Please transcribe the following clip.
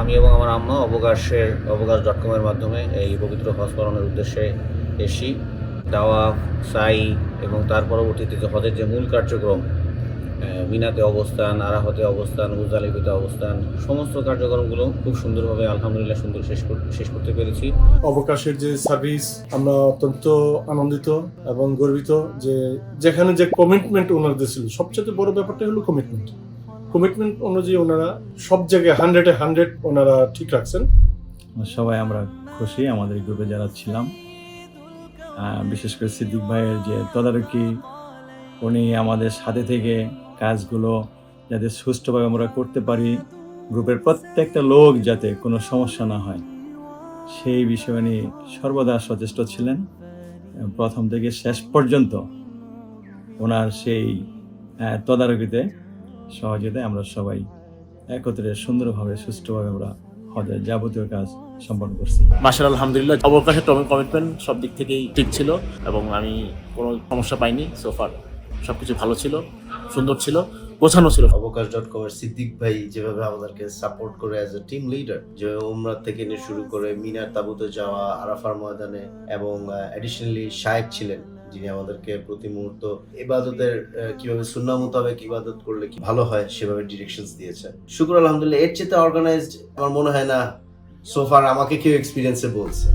আমি এবং আমার আম্মা অবকাশের অবকাশ ডট কমের মাধ্যমে এই পবিত্র হজ পালনের উদ্দেশ্যে এসি দাওয়া সাই এবং তার পরবর্তীতে যে হজের যে মূল কার্যক্রম মিনাতে অবস্থান আরাহতে অবস্থান মুজালিবিতে অবস্থান, সমস্ত কার্যক্রমগুলো খুব সুন্দরভাবে, আলহামদুলিল্লাহ, সুন্দর শেষ শেষ করতে পেরেছি। অবকাশের যে সার্ভিস আমরা অত্যন্ত আনন্দিত এবং গর্বিত যে যেখানে যে কমিটমেন্ট ওনাদের ছিল সবচেয়ে বড় ব্যাপারটা হলো কমিটমেন্ট কমিটমেন্ট অনুযায়ী ওনারা সব জায়গায় হান্ড্রেডে হান্ড্রেড ওনারা ঠিক রাখছেন। সবাই আমরা খুশি, আমাদের গ্রুপে যারা ছিলাম। বিশেষ করে সিদ্দিক ভাইয়ের যে তদারকি, উনি আমাদের সাথে থেকে কাজগুলো যাতে সুষ্ঠুভাবে আমরা করতে পারি, গ্রুপের প্রত্যেকটা লোক যাতে কোনো সমস্যা না হয়, সেই বিষয়ে উনি সর্বদা সচেষ্ট ছিলেন। প্রথম থেকে শেষ পর্যন্ত ওনার সেই তদারকিতে সহযোগিতায় আমরা সবাই একত্রে সুন্দরভাবে সুষ্ঠুভাবে আমরা হজের যাবতীয় কাজ সম্পন্ন করছি। মাসার আলহামদুলিল্লাহ। অবকাশের কমিটমেন্ট সব দিক থেকেই ঠিক ছিল এবং আমি কোনো সমস্যা পাইনি। সোফার সব কিছু ভালো ছিল সুন্দর ছিল গোছানো ছিল। অবকাশ ডট কমের সিদ্দিক ভাই যেভাবে আমাদেরকে সাপোর্ট করে অ্যাজ এ টিম লিডার যে উমরা থেকে নিয়ে শুরু করে মিনার তাবুতে যাওয়া আরাফার ময়দানে এবং অ্যাডিশনালি শায়েক ছিলেন। যিনি আমাদেরকে প্রতি মুহূর্ত ইবাদতের কীভাবে সুন্না মোতাবেক ইবাদত করলে কি ভালো হয়, সেভাবে ডিরেকশনস দিয়েছে শুক্র আলহামদুলিল্লাহ, এর চেয়ে অর্গানাইজড আমার মনে হয় না সোফার আমাকে কেউ এক্সপিরিয়েন্সে বলছে।